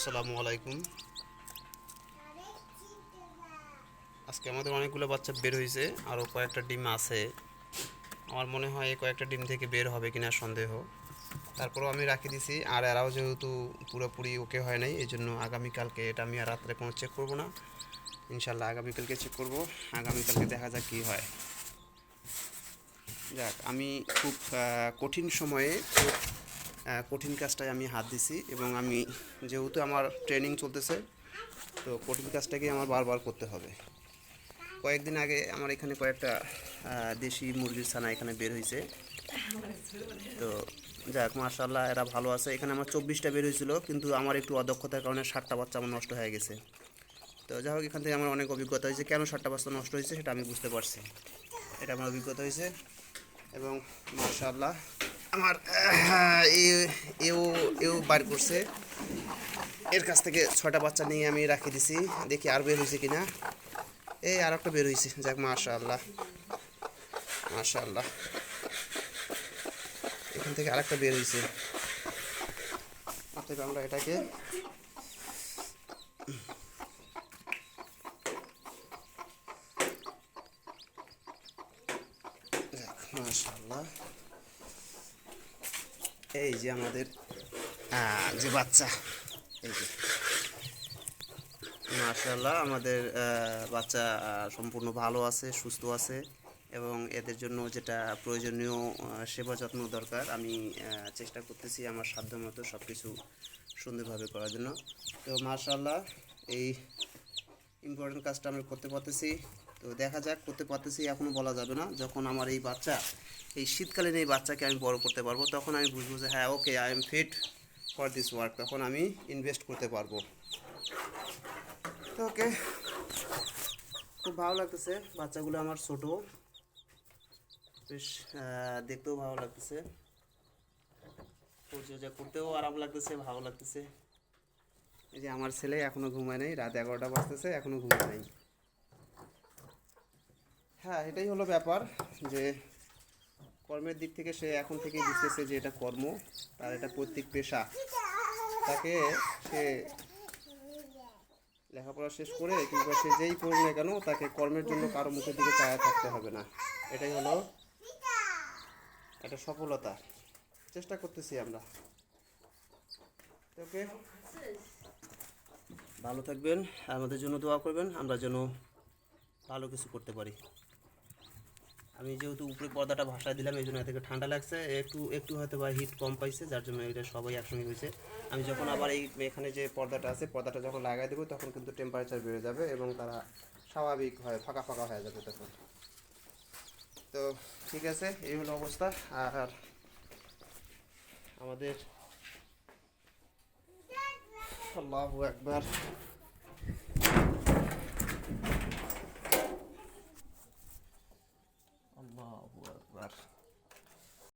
আসসালামু আলাইকুম। আজকে আমাদের অনেকগুলো বাচ্চা বের হয়েছে আরও কয়েকটা ডিম আছে। আমার মনে হয় এই কয়েকটা ডিম থেকে বের হবে কিনা সন্দেহ। তারপরেও আমি রাখি দিছি, আর এরাও যেহেতু পুরোপুরি ওকে হয় নাই এই জন্য আগামীকালকে এটা আমি আর রাত্রে কোনো চেক করব না। ইনশাল্লাহ আগামীকালকে চেক করব, আগামীকালকে দেখা যাক কী হয়। যাক, আমি খুব কঠিন সময়ে কঠিন কাজটায় আমি হাত দিছি এবং আমি যেহেতু আমার ট্রেনিং চলতেছে, তো কঠিন কাজটাকে আমার বারবার করতে হবে। কয়েকদিন আগে আমার এখানে কয়েকটা দেশি মুরগির ছানা এখানে বের হয়েছে তো যাক মার্শাল্লাহ এরা ভালো আছে। এখানে আমার চব্বিশটা বের হয়েছিল কিন্তু আমার একটু অদক্ষতার কারণে ষাটটা বাচ্চা আমার নষ্ট হয়ে গেছে। তো যাই হোক, এখান থেকে আমার অনেক অভিজ্ঞতা হয়েছে। কেন ষাটটা বাচ্চা নষ্ট হয়েছে সেটা আমি বুঝতে পারছি। এটা আমার অভিজ্ঞতা হয়েছে এবং মার্শাল্লাহ আমার এও এও বার করছে। এর কাছ থেকে ছয়টা বাচ্চা নিয়ে আমি রাখি দিছি। দেখি আর বের হয়েছে কিনা। এই আর একটা বের হয়েছে। যাক, মাশাআল্লাহ। মাশাআল্লাহ। এখান থেকে আরেকটা বের হয়েছে। অতএব আমরা এটাকে যাক, মাশাআল্লাহ। এই যে আমাদের যে বাচ্চা, এই যে। মার্শাল্লাহ আমাদের বাচ্চা সম্পূর্ণ ভালো আছে, সুস্থ আছে, এবং এদের জন্য যেটা প্রয়োজনীয় সেবা যত্ন দরকার, আমি চেষ্টা করতেছি আমার সাধ্য মতো সব কিছু সুন্দরভাবে করার জন্য। তো মার্শাল্লাহ এই ইম্পর্টেন্ট কাজটা আমি করতে পারতেছি। তো দেখা যাক, করতে পারতেছি এখনও বলা যাবে না। যখন আমার এই বাচ্চা, এই শীতকালীন এই বাচ্চাকে আমি বড় করতে পারব, তখন আমি বুঝব যে হ্যাঁ okay I am fit for this work তখন আমি ইনভেস্ট করতে পারব। তো ওকে খুব ভালো লাগতেছে। বাচ্চাগুলো আমার ছোট। বেশ দেখতেও ভালো লাগতেছে। করতেও আরাম লাগতেছে, ভালো লাগতেছে। এই যে আমার ছেলে এখনও ঘুমায় নাই, রাত এগারোটা বাজতেছে, এখনও ঘুমায় নাই। হ্যাঁ এটাই হলো ব্যাপার যে কর্মের দিক থেকে সে এখন থেকেই বুঝতেছে যে এটা কর্ম, তার এটা প্রত্যেক পেশা। তাকে সে লেখাপড়া শেষ করে কিংবা সে যেই করুক না কেন, তাকে কর্মের জন্য কারও মুখের দিকে চায়া থাকতে হবে না। এটাই হলো একটা সফলতা। চেষ্টা করতেছি আমরা। ওকে ভালো থাকবেন, আমাদের জন্য দোয়া করবেন, আমরা যেন ভালো কিছু করতে পারি। আমি যেহেতু উপরে পর্দাটা ভাষায় দিলাম, এই জন্য থেকে ঠান্ডা লাগছে। একটু একটু হয়তো বা হিট কম পাইছে, যার জন্য এটা সবাই একসঙ্গে হয়েছে আমি যখন আবার এই এখানে যে পর্দাটা আছে, পর্দাটা যখন লাগাই দেবো, তখন কিন্তু টেম্পারেচার বেড়ে যাবে এবং তারা স্বাভাবিক হয়, ফাঁকা ফাঁকা হয়ে যাবে তখন। তো ঠিক আছে, এই হলো অবস্থা। আর আমাদের আল্লাহু একবার